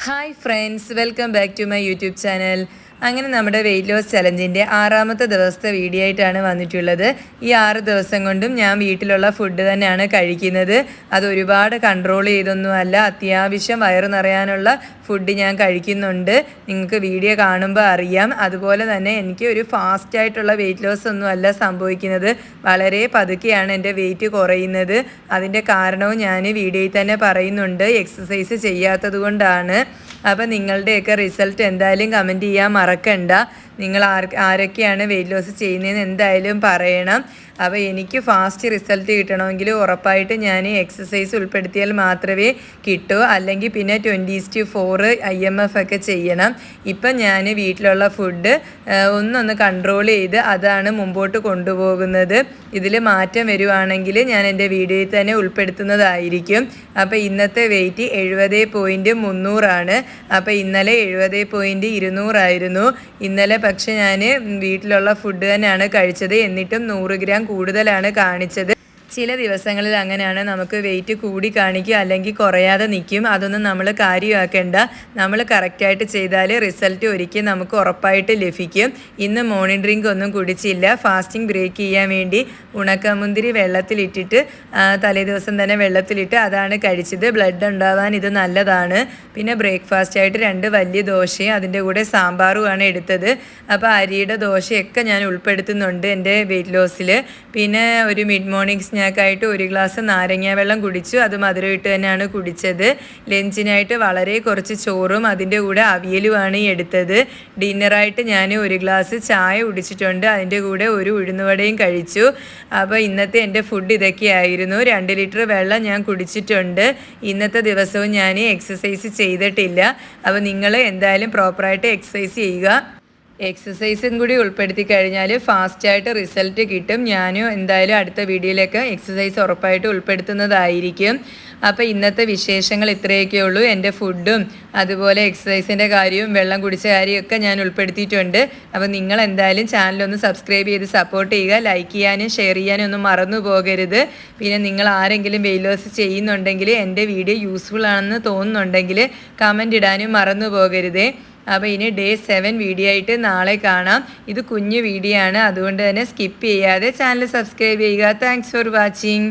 hi friends welcome back to my YouTube channel അങ്ങനെ നമ്മുടെ weight loss ചലഞ്ചിൻ്റെ ആറാമത്തെ ദിവസത്തെ വീഡിയോ ആയിട്ടാണ് വന്നിട്ടുള്ളത് ഈ ആറ് ദിവസം കൊണ്ടും ഞാൻ വീട്ടിലുള്ള ഫുഡ് തന്നെയാണ് കഴിക്കുന്നത് അത് ഒരുപാട് കൺട്രോൾ ചെയ്തൊന്നുമല്ല അത്യാവശ്യം വയറ് നിറയാനുള്ള ഫുഡ് ഞാൻ കഴിക്കുന്നുണ്ട് നിങ്ങൾക്ക് വീഡിയോ കാണുമ്പോൾ അറിയാം അതുപോലെ തന്നെ എനിക്ക് ഒരു ഫാസ്റ്റ് ആയിട്ടുള്ള വെയിറ്റ് ലോസ് ഒന്നുമല്ല സംഭവിക്കുന്നത് വളരെ പതുക്കെയാണ് എൻ്റെ വെയിറ്റ് കുറയുന്നത് അതിൻ്റെ കാരണവും ഞാൻ വീഡിയോയിൽ തന്നെ പറയുന്നുണ്ട് എക്സസൈസ് ചെയ്യാത്തത് കൊണ്ടാണ് അപ്പം നിങ്ങളുടെയൊക്കെ റിസൾട്ട് എന്തായാലും കമൻറ്റ് ചെയ്യാൻ മറ മറക്കണ്ട നിങ്ങൾ ആർ ആരൊക്കെയാണ് വെയിറ്റ് ലോസ് ചെയ്യുന്നതെന്ന് എന്തായാലും പറയണം അപ്പോൾ എനിക്ക് ഫാസ്റ്റ് റിസൾട്ട് കിട്ടണമെങ്കിൽ ഉറപ്പായിട്ട് ഞാൻ എക്സസൈസ് ഉൾപ്പെടുത്തിയാൽ മാത്രമേ കിട്ടൂ അല്ലെങ്കിൽ പിന്നെ twentieth four I M F ഒക്കെ ചെയ്യണം ഇപ്പം ഞാൻ വീട്ടിലുള്ള ഫുഡ് ഒന്നൊന്ന് കൺട്രോൾ ചെയ്ത് അതാണ് മുമ്പോട്ട് കൊണ്ടുപോകുന്നത് ഇതിൽ മാറ്റം വരുവാണെങ്കിൽ ഞാൻ എൻ്റെ വീഡിയോയിൽ തന്നെ ഉൾപ്പെടുത്തുന്നതായിരിക്കും അപ്പോൾ ഇന്നത്തെ വെയിറ്റ് എഴുപത് പോയിൻറ്റ് മുന്നൂറാണ് അപ്പോൾ ഇന്നലെ എഴുപത് പോയിൻറ്റ് ഇരുന്നൂറായിരുന്നു ഇന്നലെ പക്ഷേ ഞാൻ വീട്ടിലുള്ള ഫുഡ് തന്നെയാണ് കഴിച്ചത് എന്നിട്ടും നൂറ് ഗ്രാം കൂടുതലാണ് കാണിച്ചത് ചില ദിവസങ്ങളിൽ അങ്ങനെയാണ് നമുക്ക് വെയിറ്റ് കൂടി കാണിക്കുക അല്ലെങ്കിൽ കുറയാതെ നിൽക്കും അതൊന്നും നമ്മൾ കാര്യമാക്കേണ്ട നമ്മൾ കറക്റ്റായിട്ട് ചെയ്താൽ റിസൾട്ട് ഒരിക്കലും നമുക്ക് ഉറപ്പായിട്ട് ലഭിക്കും ഇന്ന് മോർണിംഗ് ഡ്രിങ്ക് ഒന്നും കുടിച്ചില്ല ഫാസ്റ്റിംഗ് ബ്രേക്ക് ചെയ്യാൻ വേണ്ടി ഉണക്കമുന്തിരി വെള്ളത്തിലിട്ടിട്ട് തലേദിവസം തന്നെ വെള്ളത്തിലിട്ട് അതാണ് കഴിച്ചത് ബ്ലഡ് ഉണ്ടാവാൻ ഇത് നല്ലതാണ് പിന്നെ ബ്രേക്ക്ഫാസ്റ്റ് ആയിട്ട് രണ്ട് വലിയ ദോശയും അതിൻ്റെ കൂടെ സാമ്പാറുമാണ് എടുത്തത് അപ്പോൾ അരിയുടെ ദോശയൊക്കെ ഞാൻ ഉൾപ്പെടുത്തുന്നുണ്ട് എൻ്റെ വെയിറ്റ് ലോസിൽ പിന്നെ ഒരു മിഡ് മോർണിംഗ്സ് കുഞ്ഞാക്കായിട്ട് ഒരു ഗ്ലാസ് നാരങ്ങ വെള്ളം കുടിച്ചു അത് ഇട്ട് തന്നെയാണ് കുടിച്ചത് ലഞ്ചിനായിട്ട് വളരെ കുറച്ച് ചോറും അതിൻ്റെ കൂടെ അവിയലുമാണ് എടുത്തത് ഡിന്നറായിട്ട് ഞാൻ ഒരു ഗ്ലാസ് ചായ കുടിച്ചിട്ടുണ്ട് അതിൻ്റെ കൂടെ ഒരു ഉഴുന്നുവടയും കഴിച്ചു അപ്പോൾ ഇന്നത്തെ എൻ്റെ ഫുഡ് ഇതൊക്കെയായിരുന്നു രണ്ട് ലിറ്റർ വെള്ളം ഞാൻ കുടിച്ചിട്ടുണ്ട് ഇന്നത്തെ ദിവസവും ഞാൻ എക്സസൈസ് ചെയ്തിട്ടില്ല അപ്പോൾ നിങ്ങൾ എന്തായാലും പ്രോപ്പറായിട്ട് എക്സസൈസ് ചെയ്യുക എക്സസൈസും കൂടി ഉൾപ്പെടുത്തി കഴിഞ്ഞാൽ ഫാസ്റ്റായിട്ട് റിസൾട്ട് കിട്ടും ഞാനും എന്തായാലും അടുത്ത വീഡിയോയിലേക്ക് എക്സസൈസ് ഉറപ്പായിട്ട് ഉൾപ്പെടുത്തുന്നതായിരിക്കും അപ്പോൾ ഇന്നത്തെ വിശേഷങ്ങൾ ഇത്രയൊക്കെ ഉള്ളൂ എൻ്റെ ഫുഡും അതുപോലെ എക്സസൈസിൻ്റെ കാര്യവും വെള്ളം കുടിച്ച കാര്യമൊക്കെ ഞാൻ ഉൾപ്പെടുത്തിയിട്ടുണ്ട് അപ്പോൾ നിങ്ങൾ എന്തായാലും ചാനലൊന്ന് സബ്സ്ക്രൈബ് ചെയ്ത് സപ്പോർട്ട് ചെയ്യുക ലൈക്ക് ചെയ്യാനും ഷെയർ ചെയ്യാനും ഒന്നും മറന്നു പോകരുത് പിന്നെ നിങ്ങൾ ആരെങ്കിലും വെയിൽ ലോസ് ചെയ്യുന്നുണ്ടെങ്കിൽ എൻ്റെ വീഡിയോ യൂസ്ഫുൾ ആണെന്ന് തോന്നുന്നുണ്ടെങ്കിൽ കമൻ്റ് ഇടാനും മറന്നു പോകരുതേ അപ്പോൾ ഇനി ഡേ സെവൻ വീഡിയോ ആയിട്ട് നാളെ കാണാം ഇത് കുഞ്ഞു വീഡിയോ ആണ് അതുകൊണ്ട് തന്നെ സ്കിപ്പ് ചെയ്യാതെ ചാനൽ സബ്സ്ക്രൈബ് ചെയ്യുക താങ്ക്സ് ഫോർ വാച്ചിങ്